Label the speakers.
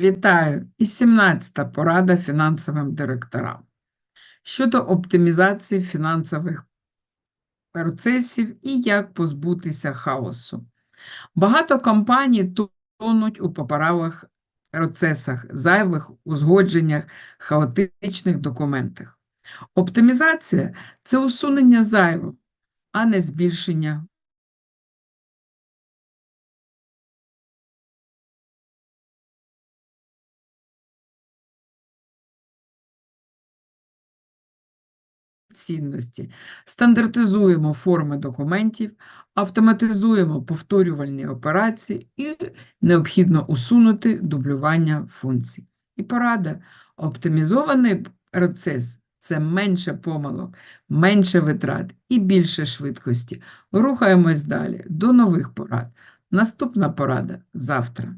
Speaker 1: Вітаю! І 17-та порада фінансовим директорам. Щодо оптимізації фінансових процесів і як позбутися хаосу. Багато компаній тонуть у поправих процесах, зайвих узгодженнях, хаотичних документах. Оптимізація це усунення зайвого, а не збільшення цінності, стандартизуємо форми документів, автоматизуємо повторювальні операції і необхідно усунути дублювання функцій. І порада. Оптимізований процес це менше помилок, менше витрат і більше швидкості. Рухаємось далі. До нових порад. Наступна порада завтра.